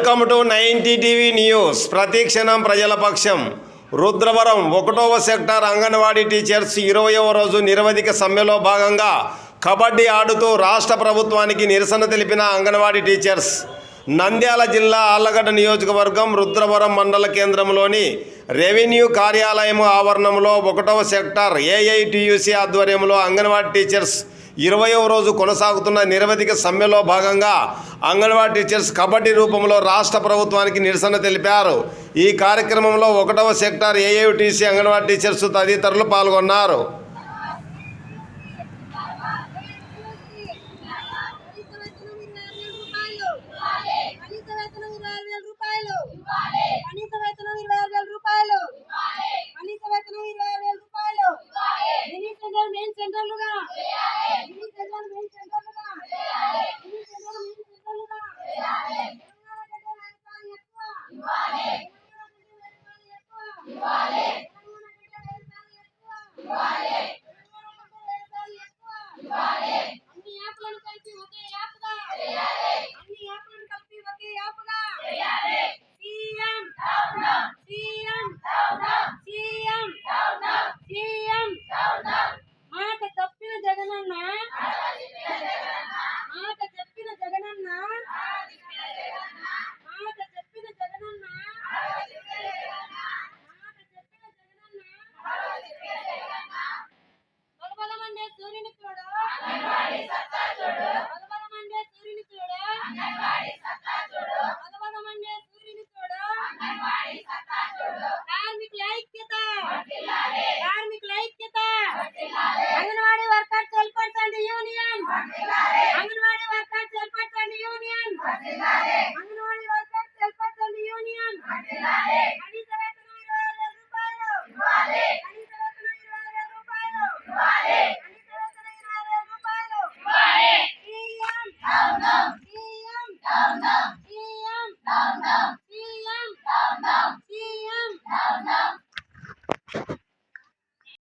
Welcome to ninety TV news ప్రతిక్షణం ప్రజల పక్షం. రుద్రవరం ఒకటవ సెక్టార్ అంగన్వాడీ టీచర్స్ ఇరవయవ రోజు నిరవధిక సమ్మెలో భాగంగా కబడ్డీ ఆడుతూ రాష్ట్ర ప్రభుత్వానికి నిరసన తెలిపిన అంగన్వాడీ టీచర్స్. నంద్యాల జిల్లా ఆళ్ళగడ్డ నియోజకవర్గం రుద్రవరం మండల కేంద్రంలోని రెవెన్యూ కార్యాలయం ఆవరణంలో ఒకటవ సెక్టార్ ఏఐటియుసి ఆధ్వర్యంలో అంగన్వాడీ టీచర్స్ ఇరవయవ రోజు కొనసాగుతున్న నిరవధిక సమ్మెలో భాగంగా అంగన్వాడీ టీచర్స్ కబడ్డీ రూపంలో రాష్ట్ర ప్రభుత్వానికి నిరసన తెలిపారు. ఈ కార్యక్రమంలో ఒకటవ సెక్టార్ ఏఐటీసీ అంగన్వాడీ టీచర్స్ తదితరులు పాల్గొన్నారు. సెంటర్లుగా. Wow. అంగన్వాడీ వర్కర్స్ ఏర్పరచండి యూనియన్.